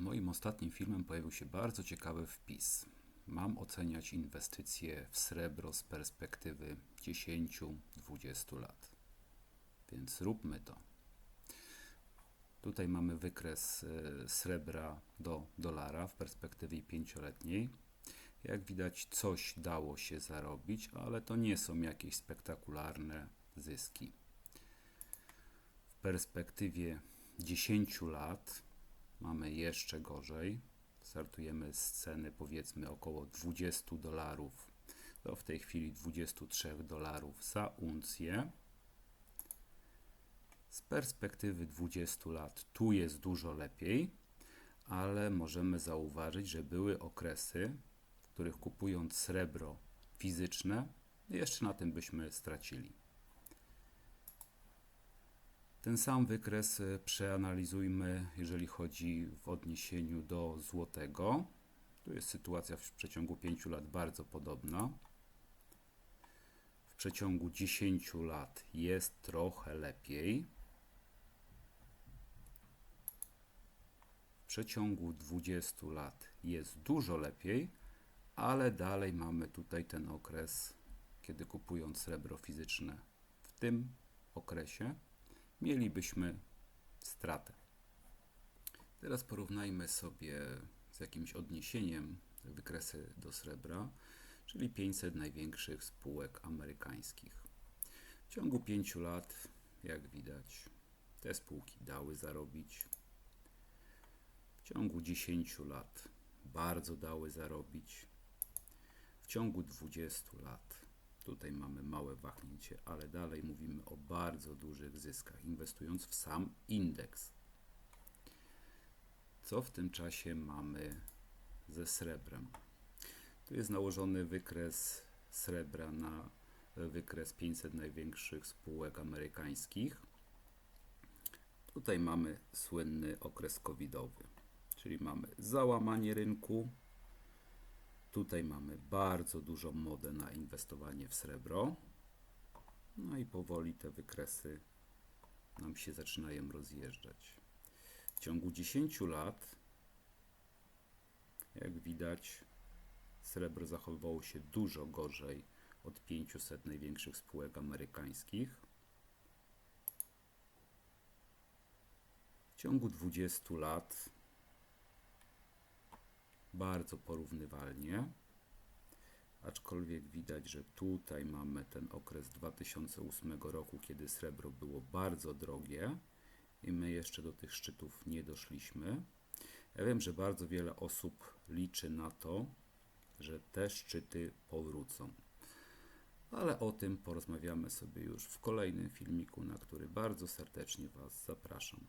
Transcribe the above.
Moim ostatnim filmem pojawił się bardzo ciekawy wpis. Mam oceniać inwestycje w srebro z perspektywy 10-20 lat. Więc róbmy to. Tutaj mamy wykres e, srebra do dolara w perspektywie pięcioletniej. Jak widać, coś dało się zarobić, ale to nie są jakieś spektakularne zyski. W perspektywie 10 lat mamy jeszcze gorzej. Startujemy z ceny powiedzmy około 20 dolarów do w tej chwili 23 dolarów za uncję. Z perspektywy 20 lat tu jest dużo lepiej, ale możemy zauważyć, że były okresy, w których kupując srebro fizyczne, jeszcze na tym byśmy stracili. Ten sam wykres y, przeanalizujmy, jeżeli chodzi w odniesieniu do złotego. Tu jest sytuacja w przeciągu 5 lat bardzo podobna. W przeciągu 10 lat jest trochę lepiej. W przeciągu 20 lat jest dużo lepiej, ale dalej mamy tutaj ten okres, kiedy kupując srebro fizyczne w tym okresie mielibyśmy stratę. Teraz porównajmy sobie z jakimś odniesieniem wykresy do srebra, czyli 500 największych spółek amerykańskich. W ciągu 5 lat, jak widać, te spółki dały zarobić. W ciągu 10 lat bardzo dały zarobić. W ciągu 20 lat Tutaj mamy małe wahnięcie, ale dalej mówimy o bardzo dużych zyskach, inwestując w sam indeks. Co w tym czasie mamy ze srebrem? Tu jest nałożony wykres srebra na wykres 500 największych spółek amerykańskich. Tutaj mamy słynny okres covidowy, czyli mamy załamanie rynku, Tutaj mamy bardzo dużą modę na inwestowanie w srebro. No i powoli te wykresy nam się zaczynają rozjeżdżać. W ciągu 10 lat, jak widać, srebro zachowywało się dużo gorzej od 500 największych spółek amerykańskich. W ciągu 20 lat bardzo porównywalnie. Aczkolwiek widać, że tutaj mamy ten okres 2008 roku, kiedy srebro było bardzo drogie i my jeszcze do tych szczytów nie doszliśmy. Ja wiem, że bardzo wiele osób liczy na to, że te szczyty powrócą. Ale o tym porozmawiamy sobie już w kolejnym filmiku, na który bardzo serdecznie Was zapraszam.